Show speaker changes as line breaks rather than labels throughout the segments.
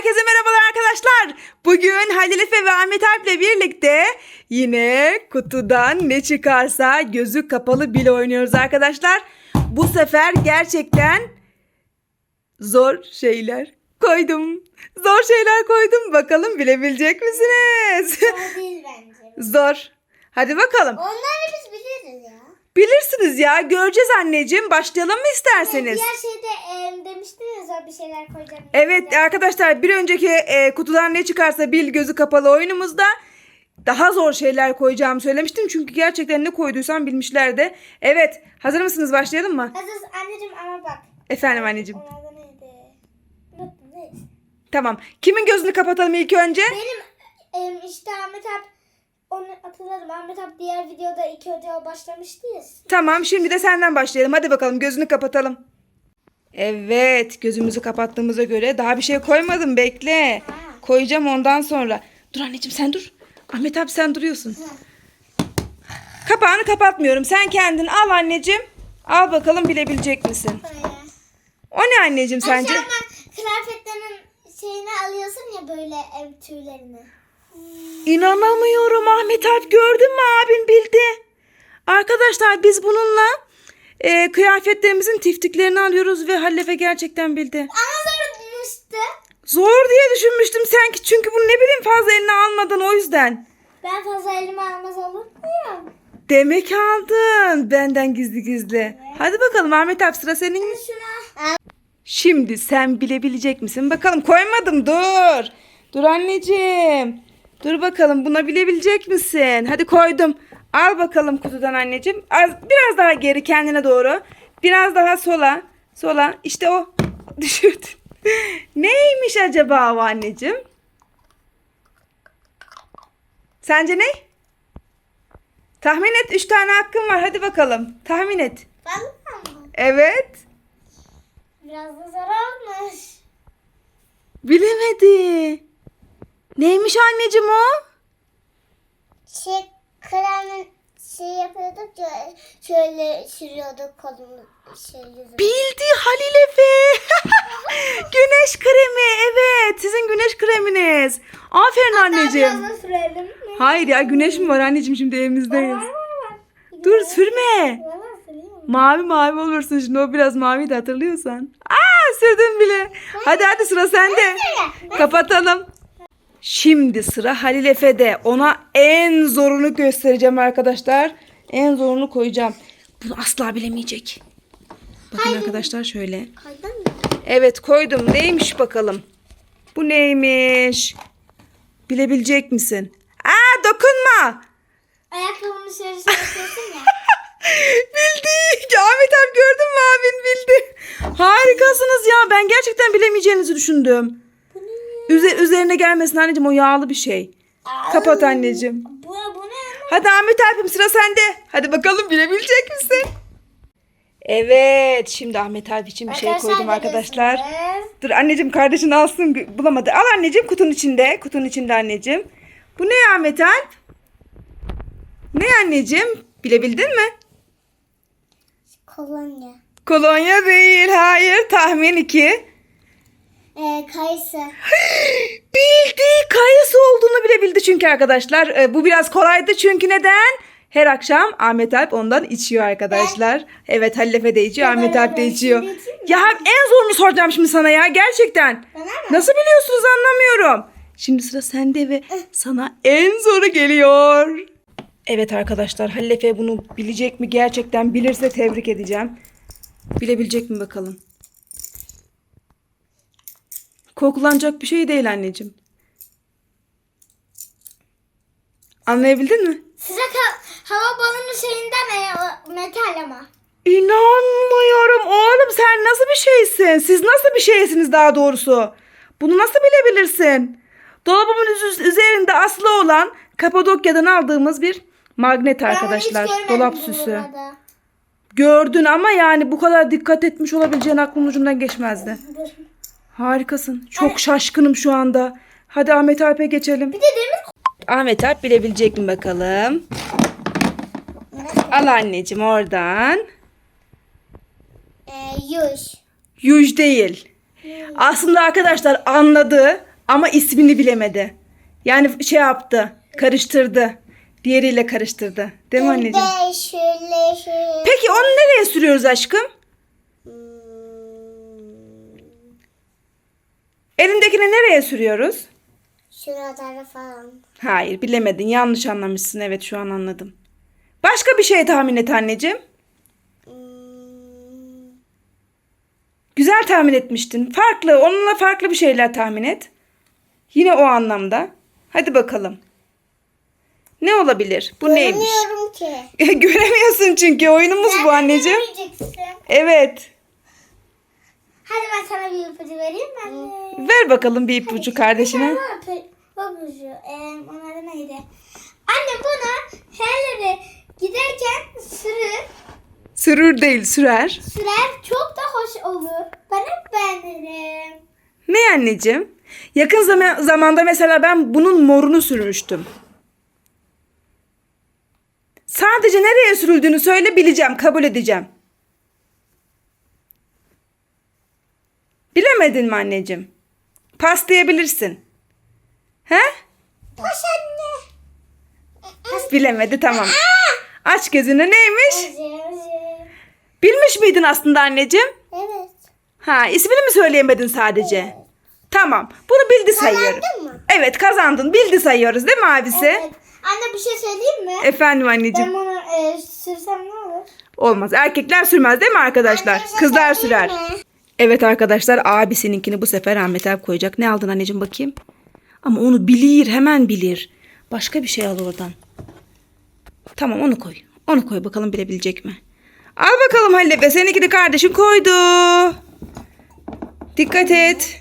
Herkese merhabalar arkadaşlar. Bugün Halil Efe ve Ahmet Alp'le birlikte yine kutudan ne çıkarsa gözü kapalı bile oynuyoruz arkadaşlar. Bu sefer gerçekten zor şeyler koydum. Zor şeyler koydum. Bakalım bilebilecek misiniz?
O değil bence.
zor. Hadi bakalım.
Onları biz biliriz ya.
Bilirsiniz ya. Göreceğiz anneciğim. Başlayalım mı isterseniz?
Diğer şeyde e, demiştiniz ya bir şeyler koyacağım.
Evet arkadaşlar bir önceki e, kutudan ne çıkarsa bil gözü kapalı oyunumuzda daha zor şeyler koyacağımı söylemiştim. Çünkü gerçekten ne koyduysam bilmişlerdi. Evet hazır mısınız başlayalım mı?
Aziz anneciğim ama bak.
Efendim anneciğim.
Onun adı neydi? Unuttum neyse.
Tamam. Kimin gözünü kapatalım ilk önce?
Benim e, işte Ahmet abi onu hatırladım. Ahmet abi diğer videoda iki ocağa başlamıştı ya.
Tamam şimdi de senden başlayalım. Hadi bakalım gözünü kapatalım. Evet gözümüzü kapattığımıza göre daha bir şey koymadım bekle. Koyacağım ondan sonra. Dur anneciğim sen dur. Ahmet abi sen duruyorsun. Kapağını kapatmıyorum. Sen kendin al anneciğim. Al bakalım bilebilecek misin?
Böyle.
O ne anneciğim sence?
Aşağıdan kıyafetlerin şeyini alıyorsun ya böyle em, tüylerini.
İnanamıyorum Ahmet Alp gördün mü abin bildi. Arkadaşlar biz bununla e, kıyafetlerimizin tiftiklerini alıyoruz ve Hallefe gerçekten bildi.
Ama sonra bulmuştu.
Zor diye düşünmüştüm sanki çünkü bunu ne bileyim fazla eline almadan o yüzden.
Ben fazla elime almaz olur muyum?
Demek aldın benden gizli gizli. Hadi bakalım Ahmet Alp sıra senin.
Şuna.
Şimdi sen bilebilecek misin? Bakalım koymadım dur. Dur anneciğim. Dur bakalım buna bilebilecek misin? Hadi koydum. Al bakalım kutudan anneciğim. Az, biraz daha geri kendine doğru. Biraz daha sola. Sola. İşte o. Düşürdün. Neymiş acaba o anneciğim? Sence ne? Tahmin et. Üç tane hakkın var. Hadi bakalım. Tahmin et.
Vallahi mı?
Evet.
Biraz da zor olmuş.
Bilemedi. Neymiş anneciğim o?
Şey kremin şey yapıyorduk ya şöyle sürüyorduk kolunu şey.
Bildi Halil Efe. güneş kremi. Evet. Sizin güneş kreminiz. Aferin anneciğim.
Da sürelim mi?
Hayır ya güneş mi var anneciğim şimdi evimizdeyiz.
Var, var, var.
Dur sürme. Mavi mavi olursun şimdi o biraz mavi de hatırlıyorsan. Aa sürdün bile. Hadi hadi sıra sende. Kapatalım. Şimdi sıra Halil Efe'de. Ona en zorunu göstereceğim arkadaşlar. En zorunu koyacağım. Bunu asla bilemeyecek. Bakın arkadaşlar şöyle.
Kaydın mı?
Evet koydum. Neymiş bakalım. Bu neymiş? Bilebilecek misin? Aa dokunma.
Ayakkabını şöyle şöyle yapıyorsun ya.
Bildi. Ahmet abi gördün mü abin bildi. Harikasınız ya. Ben gerçekten bilemeyeceğinizi düşündüm. Üzer, üzerine gelmesin anneciğim o yağlı bir şey. Kapat anneciğim.
Bu, bu ne?
Hadi Ahmet abim sıra sende. Hadi bakalım bilebilecek misin? Evet şimdi Ahmet abi için bir şey koydum arkadaşlar.
bilirsiniz.
Dur anneciğim kardeşin alsın gö- bulamadı. Al anneciğim kutunun içinde. Kutunun içinde anneciğim. Bu ne Ahmet Alp? Ne anneciğim? Bilebildin mi?
Kolonya.
Kolonya değil. Hayır. Tahmin 2.
Ee, kayısı.
Bildi. Kayısı olduğunu bile bildi çünkü arkadaşlar. Ee, bu biraz kolaydı çünkü neden? Her akşam Ahmet Alp ondan içiyor arkadaşlar. Evet Halil Efe de içiyor,
Ben
Ahmet Alp de içiyor.
şimdi içeyim mi?
Ya en zorunu soracağım şimdi sana ya gerçekten.
Bana mı?
Nasıl biliyorsunuz anlamıyorum. Şimdi sıra sende ve sana en zoru geliyor. Evet arkadaşlar Halil Efe bunu bilecek mi? Gerçekten bilirse tebrik edeceğim. Bilebilecek mi bakalım? Koklanacak bir şey değil anneciğim. Anlayabildin mi?
Sıcak ha- hava balonu şeyinden e, o metal ama.
İnanmıyorum oğlum sen nasıl bir şeysin? Siz nasıl bir şeysiniz daha doğrusu? Bunu nasıl bilebilirsin? Dolabımın üz- üzerinde asılı olan Kapadokya'dan aldığımız bir magnet arkadaşlar.
Ben hiç görmedim
Dolap süsü. Gördün ama yani bu kadar dikkat etmiş olabileceğin aklın ucundan geçmezdi.
Dur.
Harikasın. Çok şaşkınım şu anda. Hadi Ahmet Alp'e geçelim.
Bir de demir
Ahmet Alp bilebilecek mi bakalım? Al anneciğim oradan.
e, yuş.
Yuj değil. Aslında arkadaşlar anladı. Ama ismini bilemedi. Yani şey yaptı. Karıştırdı. Diğeriyle karıştırdı. Değil mi anneciğim?
Şöyle şöyle.
Peki onu nereye sürüyoruz aşkım?
Hmm,
Elindekini nereye sürüyoruz?
Şuralara falan.
Hayır bilemedin. Yanlış anlamışsın. Evet şu an anladım. Başka bir şey tahmin et anneciğim.
Hmm,
Güzel tahmin etmiştin. Farklı. Onunla farklı bir şeyler tahmin et. Yine o anlamda. Hadi bakalım. Ne olabilir? Bu neymiş?
Göremiyorum ki.
Göremiyorsun çünkü oyunumuz bu anneciğim. Evet.
Hadi ben sana bir ipucu vereyim ben de.
Ver bakalım bir ipucu kardeşine.
Ipucu. Ee, onun adı neydi? Anne buna her yere giderken sürür.
Sürür değil sürer.
Sürer çok da hoş olur. Ben hep beğenirim.
Ne anneciğim? Yakın zaman, zamanda mesela ben bunun morunu sürmüştüm. Sadece nereye sürüldüğünü söyle bileceğim, kabul edeceğim. Bilemedin mi anneciğim? Pas diyebilirsin. He?
Hoş anne.
Bilemedi tamam. Aç gözünü neymiş? Bilmiş miydin aslında anneciğim?
Evet.
Ha ismini mi söyleyemedin sadece? Tamam. Bunu bildi sayıyorum.
Kazandın mı?
Evet kazandın. Bildi sayıyoruz değil mi abisi?
Evet. Anne bir şey söyleyeyim mi?
Efendim
Ben
anneciğim.
bunu e, sürsem ne olur?
Olmaz. Erkekler sürmez değil mi arkadaşlar?
Anne, bir şey
Kızlar
söyleyeyim
sürer.
mi?
Evet arkadaşlar abisininkini bu sefer Ahmet abi koyacak. Ne aldın anneciğim bakayım? Ama onu bilir hemen bilir. Başka bir şey al oradan. Tamam onu koy. Onu koy bakalım bilebilecek mi? Al bakalım Halil ve seninkini kardeşin koydu. Dikkat et.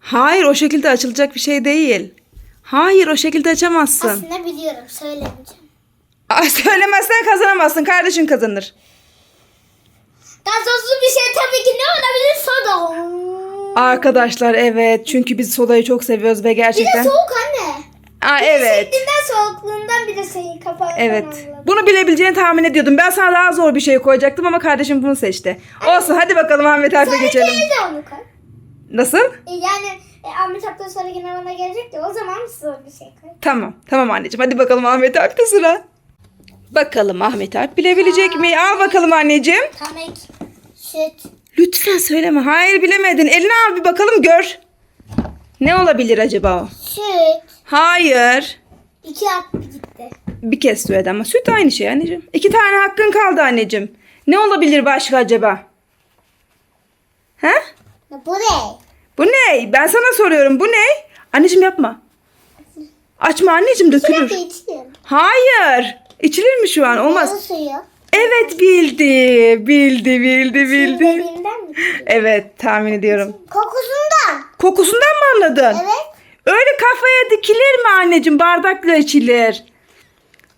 Hayır o şekilde açılacak bir şey değil. Hayır o şekilde açamazsın.
Aslında biliyorum söylemeyeceğim.
Aa, söylemezsen kazanamazsın. Kardeşin kazanır.
Gazozlu bir şey tabii ki ne olabilir? Soda.
Arkadaşlar evet çünkü biz sodayı çok seviyoruz ve
Bir de
gerçekten.
soğuk anne.
Aa, evet.
Şeklinden soğukluğundan bir de şeyi kapağı
Evet.
falan
Bunu bilebileceğini tahmin ediyordum. Ben sana daha zor bir şey koyacaktım ama kardeşim bunu seçti. Olsun hadi bakalım Ahmet Alp'e geçelim.
Sonra onu koy.
Nasıl?
E, Yani e, Ahmet Aptal sonra yine bana gelecek de o zaman zor bir şey koy.
Tamam. Tamam anneciğim. Hadi bakalım Ahmet Alp'te sıra. Bakalım Ahmet Alp bilebilecek mi? Al bakalım anneciğim.
Tamek. Süt.
Lütfen söyleme. Hayır bilemedin. Eline al bir bakalım gör. Ne olabilir acaba o?
Süt.
Hayır.
İki hakkı gitti.
Bir kez söyledi ama süt aynı şey anneciğim. İki tane hakkın kaldı anneciğim. Ne olabilir başka acaba? He?
Bu ne?
Bu ne? Ben sana soruyorum. Bu ne? Anneciğim yapma. Açma anneciğim dökülür.
Sürekli içiyorum.
Hayır. İçilir mi şu an? Olmaz.
Meyve suyu.
Evet bildi. Bildi, bildi, bildi.
Dediğimden mi?
Evet tahmin ediyorum.
Kokusundan.
Kokusundan mı anladın?
Evet.
Öyle kafaya dikilir mi anneciğim? Bardakla içilir.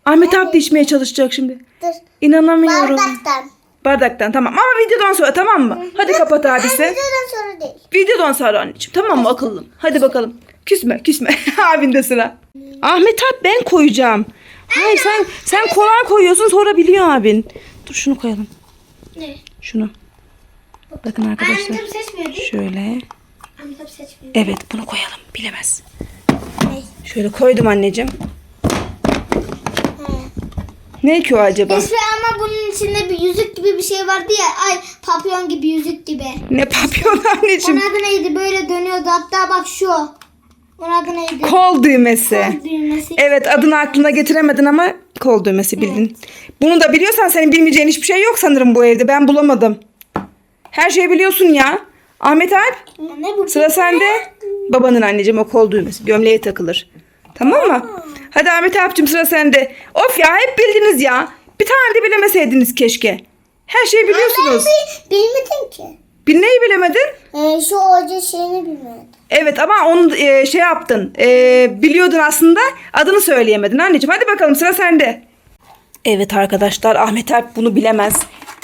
Ahmet abi de içmeye çalışacak şimdi.
Dur.
İnanamıyorum.
Bardaktan.
Bardaktan tamam ama videodan sonra tamam mı? Hadi kapat abisi.
videodan sonra değil.
Videodan sonra anneciğim tamam mı akıllım? Hadi bakalım. Küsme küsme. Abin de sıra. Ahmet abi ben koyacağım. Hayır sen sen kolay koyuyorsun sonra biliyor abin. Dur şunu koyalım.
Ne?
Şunu. Bakın arkadaşlar.
Abi seçmiyor değil mi?
Şöyle.
Abi seçmiyor.
Evet bunu koyalım. Bilemez.
Ne?
Şöyle koydum anneciğim. Ne ki o acaba?
Esra ama bunun içinde bir yüzük gibi bir şey vardı ya. Ay papyon gibi yüzük gibi.
Ne papyon anneciğim?
Onun adı neydi? Böyle dönüyordu. Hatta bak şu. Onun adı neydi?
Kol düğmesi.
Kol düğmesi.
Evet adını aklına getiremedin ama kol düğmesi bildin. Bunu da biliyorsan senin bilmeyeceğin hiçbir şey yok sanırım bu evde. Ben bulamadım. Her şeyi biliyorsun ya. Ahmet Alp
Ne bu?
sıra sende. Babanın anneciğim o kol düğmesi. Gömleğe takılır. Tamam mı? Hadi Ahmet Alp'cim sıra sende. Of ya hep bildiniz ya. Bir tane de bilemeseydiniz keşke. Her şeyi biliyorsunuz.
Ben bilmedim ki.
Bir neyi bilemedin?
Ee, şu oca şeyini bilmedim.
Evet ama onu e, şey yaptın. E, biliyordun aslında. Adını söyleyemedin anneciğim. Hadi bakalım sıra sende. Evet arkadaşlar Ahmet Alp bunu bilemez.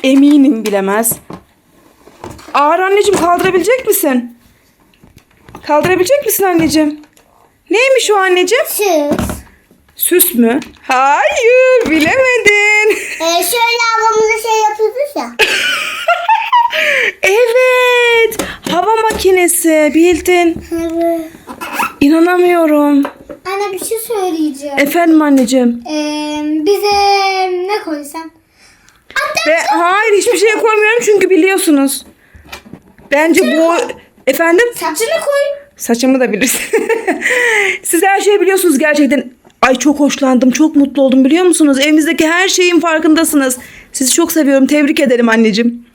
Eminim bilemez. Ağır anneciğim kaldırabilecek misin? Kaldırabilecek misin anneciğim? Neymiş o anneciğim?
Süt.
Süs mü? Hayır bilemedin.
Ee, şöyle ablamıza şey yapıyoruz ya.
makinesi bildin.
Evet.
İnanamıyorum.
Anne bir şey söyleyeceğim.
Efendim anneciğim.
Ee, bize ne koysam?
Ve hayır hiçbir şey koymuyorum çünkü biliyorsunuz. Bence bu efendim
Saçını koy.
saçımı da bilirsin. Siz her şeyi biliyorsunuz gerçekten. Ay çok hoşlandım, çok mutlu oldum biliyor musunuz? Evimizdeki her şeyin farkındasınız. Sizi çok seviyorum. Tebrik ederim anneciğim.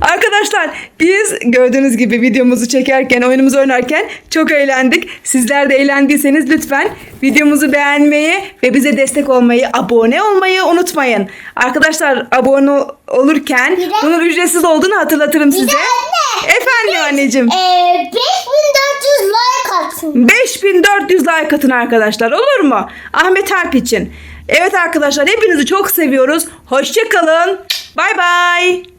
Arkadaşlar biz gördüğünüz gibi videomuzu çekerken, oyunumuzu oynarken çok eğlendik. Sizler de eğlendiyseniz lütfen videomuzu beğenmeyi ve bize destek olmayı, abone olmayı unutmayın. Arkadaşlar abone olurken
de-
bunun ücretsiz olduğunu hatırlatırım size.
anne,
Efendim anneciğim.
Ee, 5400 like atsın.
5400 like atın arkadaşlar olur mu? Ahmet Alp için. Evet arkadaşlar hepinizi çok seviyoruz. Hoşçakalın. Bay bay.